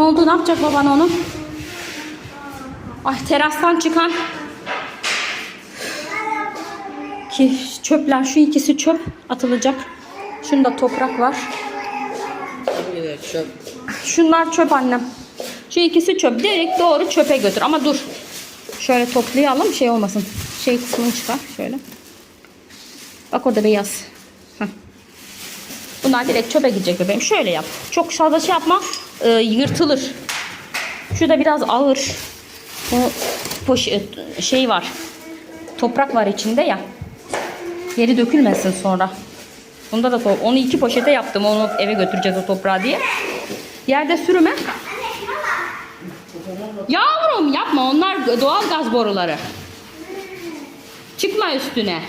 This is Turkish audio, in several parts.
Ne oldu? Ne yapacak baban onu? Ay terastan çıkan ki çöpler şu ikisi çöp atılacak. Şunda toprak var. Çöp? Şunlar çöp annem. Şu ikisi çöp. Direkt doğru çöpe götür. Ama dur. Şöyle toplayalım şey olmasın. Şey kısmını çıkar. Şöyle. Bak orada beyaz. Heh. Bunlar direkt çöpe gidecek bebeğim. Şöyle yap. Çok fazla şey yapma. Ee, yırtılır. Şurada biraz ağır. Bu poş- şey var. Toprak var içinde ya. Yeri dökülmesin sonra. Bunda da onu iki poşete yaptım. Onu eve götüreceğiz o toprağı diye. Yerde sürüme. Yavrum yapma onlar doğal gaz boruları. Çıkma üstüne.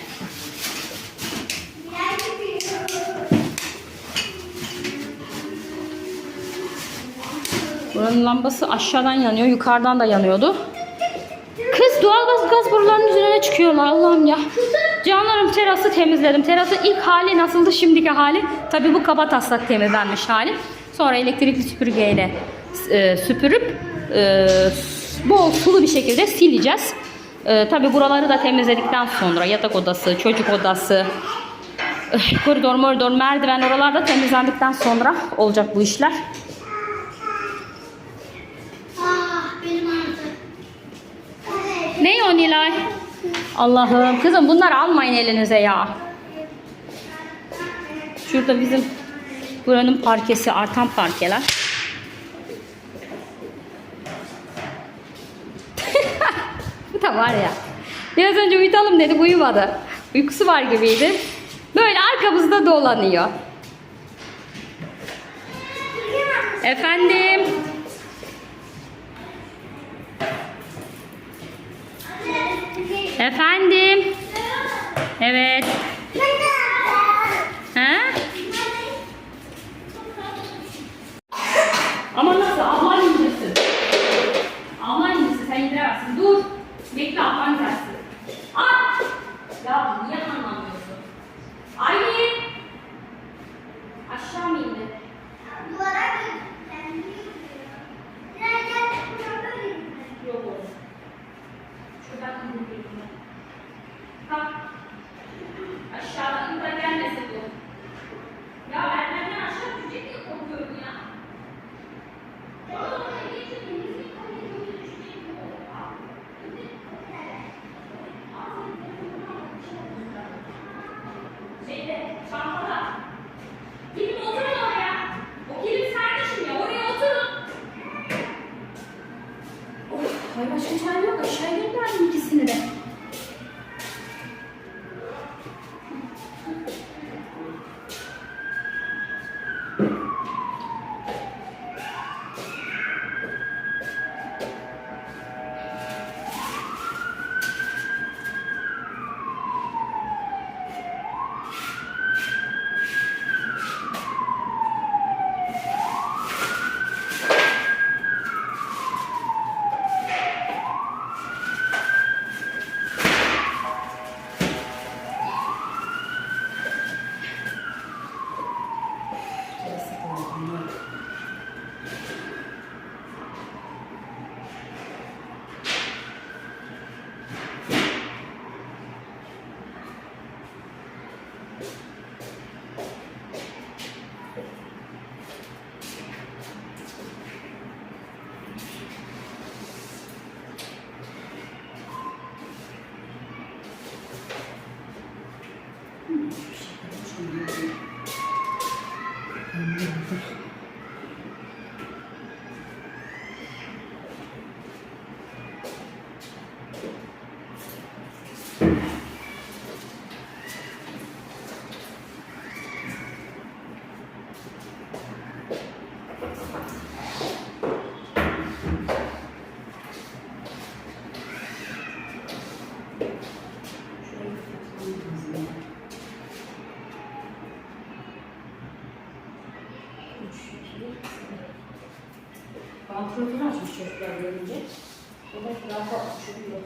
Buranın lambası aşağıdan yanıyor, yukarıdan da yanıyordu. Kız doğal gaz, gaz borularının üzerine çıkıyorlar Allah'ım ya. Canlarım terası temizledim. Terasın ilk hali nasıldı şimdiki hali? Tabi bu kaba taslak temizlenmiş hali. Sonra elektrikli süpürgeyle e, süpürüp e, bol sulu bir şekilde sileceğiz. E, Tabi buraları da temizledikten sonra yatak odası, çocuk odası, eh, koridor, moridor, merdiven oralar da temizlendikten sonra olacak bu işler. Nilay? Allah'ım kızım bunları almayın elinize ya. Şurada bizim buranın parkesi artan parkeler. Bu da var ya. Biraz önce uyutalım dedik uyumadı. Uykusu var gibiydi. Böyle arkamızda dolanıyor. Efendim. Efendim. Evet. Ha? Ama nasıl? Ablan indirsin. Ablan indirsin. Sen indiremezsin. Dur. Bekle ablan gelsin. 穿好了 Vantilatörü açmış çocuklar görünce. O da rafa açılıyor.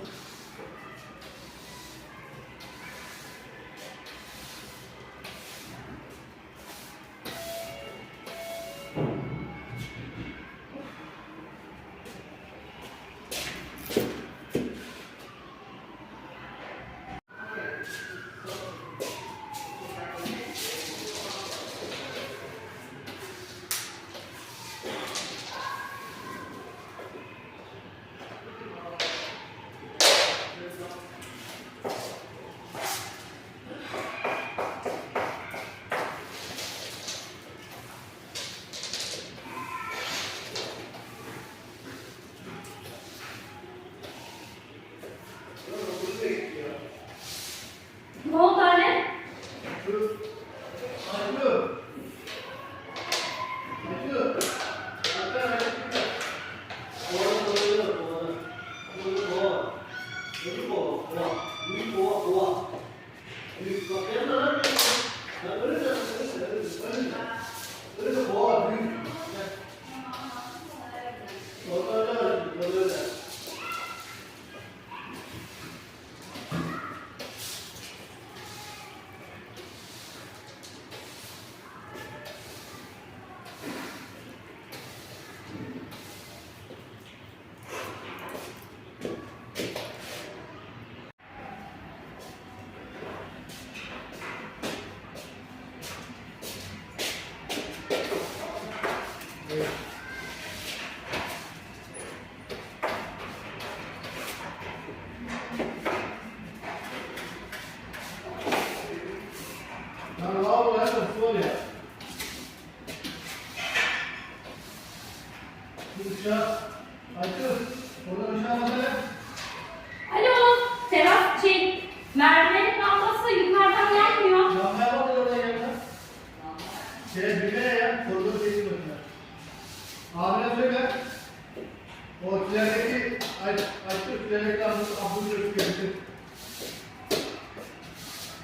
మరియు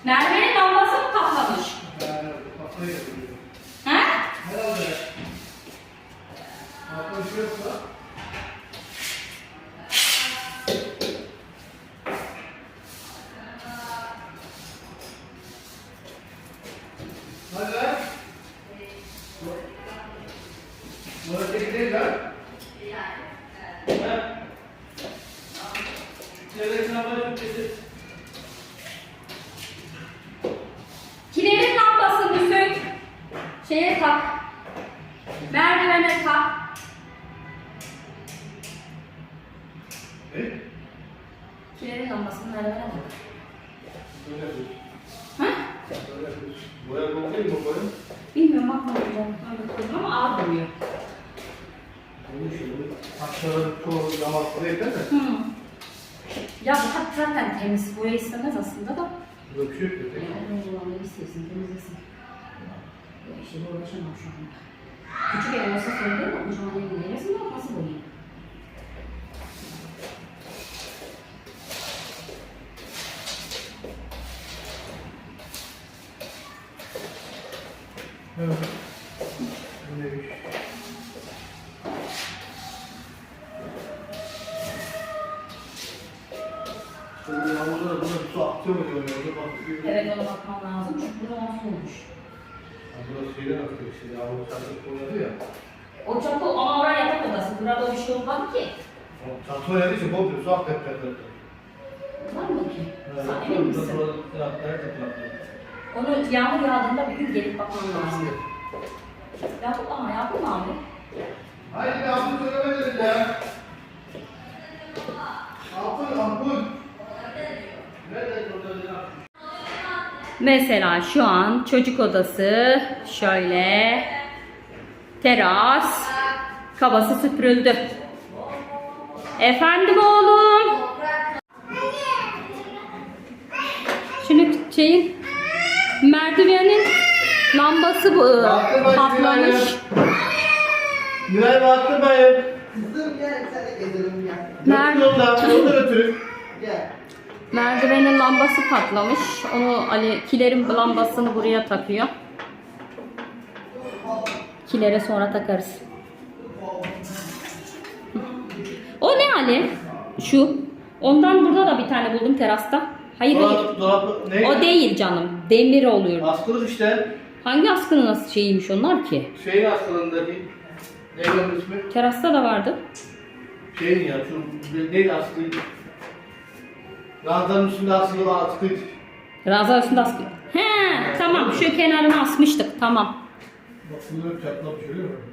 Kilerdeki lambası Çevresine bakın kesin. Kilerin lambasını sök. Şeye tak. Merdivene tak. Ne? Kilerin lambasını merdivene tak. Böyle yapıyoruz. Ha? Böyle yapıyoruz. Boya koklayayım mı boya? Bilmiyorum bakmadım. Öyle koydum ama ağır duruyor. Olmuş olur. Taşların çoğu yamaklı yeter mi? Hı. Ya bu kat zaten temiz. Boya istemez aslında da. Burada bir şey yok ya. Ne olanları istiyorsun, temizlesin. Bu işe uğraşamam şu anda. Küçük ev olsa söyleyeyim ama kocaman evin neresinde nasıl boyayayım? Su aktıyor mu diyorum ya? Orada bak. bir- Evet ona bakmam lazım çünkü burada nasıl olmuş. Ha, Burası şeyden akıyor işte. Yağmur çarpıp koyuyordu ya. O çatı ama oraya yatak odası. Burada bir şey olmadı ki. O Çatı oynadığı için komple su aktı hep tepede. Var mı ki? Evet, Sen emin misin? Onu yağmur yağdığında bir gün gelip bakmam lazım. Yapıp ama yapın abi. Haydi bir ampul söyleme dedin ya. Ampul, ampul. Nerede orada ya? Mesela şu an çocuk odası şöyle teras kabası süpürüldü. Efendim oğlum. Şimdi şeyin merdivenin lambası bu patlamış. Miray baktırmayın. Kızım gel de gezelim gel. Nerede? Yoksa yolda götürün. Gel. Merdivenin lambası patlamış. Onu Ali kilerin lambasını buraya takıyor. Kilere sonra takarız. O ne Ali? Şu. Ondan burada da bir tane buldum terasta. Hayır hayır. Dolap, dolap, ne? O değil canım. Demir oluyor. Askılık işte. Hangi askının nasıl şeyiymiş onlar ki? Şeyin askılığındaki. Neydi onun ismi? Terasta da vardı. Şeyin ya, şu neydi askı? Ranzanın üstünde asılı askıydı. Ranza üstünde askı. He tamam şu kenarına asmıştık tamam. Bak bunu çatlamış görüyor musun?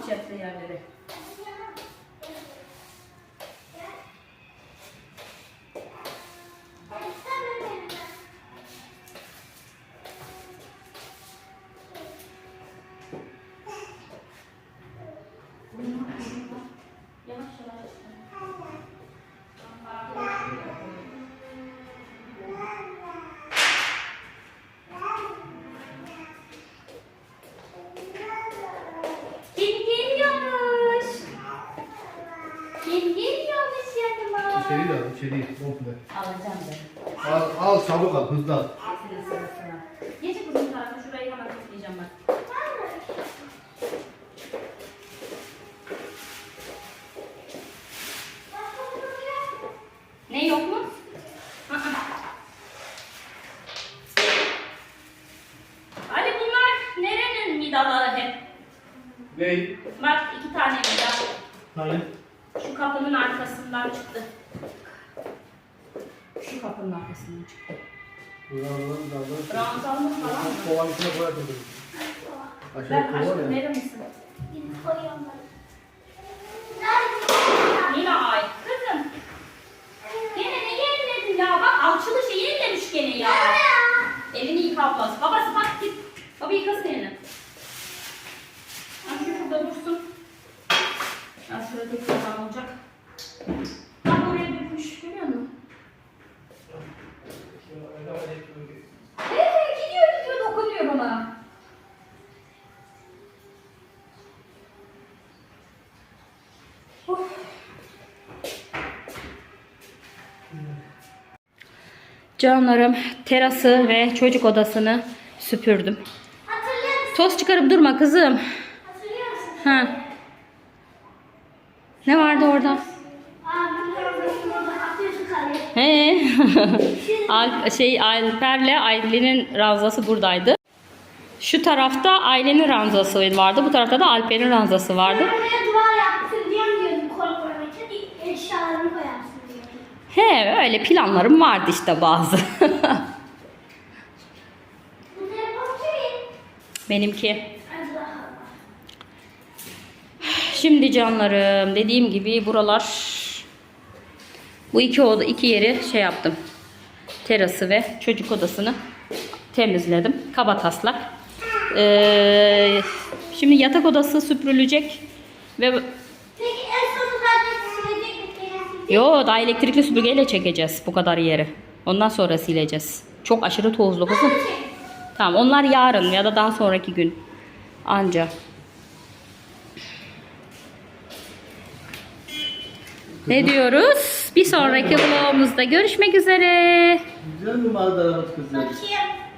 Object याद रहे çabuk al, hızlı al. Kızım tarafı şurayı hemen. Ne yok mu? Aa. Ali bunlar nerenin vidaları hep? Ney? Bak iki tane vida. Hani? Şu kapının arkasından çıktı. Şu kapının arkasından çıktı. Ranzallık falan mı? Kovanın içine koyalım. Ver Aşağı kova aşkım ya. verir misin? Gidip koyuyorum ben. Nina ay. Kızım. Gene ne yeniledin ya? Bak alçılı şey yenilemiş gene ya. Elini yıka ablası. Babası bak git. Baba yıkasın elini. Ha şu burada dursun. Ya şurada tek zaman olacak. Bak oraya dökmüş. Görüyor musun? Ee, gidiyor gidiyor dokunuyor ona. Canlarım terası ve çocuk odasını süpürdüm. Toz çıkarıp durma kızım. Ha. Ne vardı orada? He. Al, şey Alper'le Aylin'in ranzası buradaydı. Şu tarafta Aylin'in ranzası vardı. Bu tarafta da Alper'in ranzası vardı. He öyle planlarım vardı işte bazı. Benimki. Şimdi canlarım dediğim gibi buralar bu iki oda iki yeri şey yaptım. Terası ve çocuk odasını temizledim. Kaba taslak. Ee, şimdi yatak odası süpürülecek ve yo daha elektrikli süpürgeyle çekeceğiz bu kadar yeri. Ondan sonra sileceğiz. Çok aşırı tozlu kızım. Tamam onlar yarın ya da daha sonraki gün anca. Ne diyoruz? Bir sonraki vlogumuzda görüşmek üzere. Güzel mi kızım? Bakayım.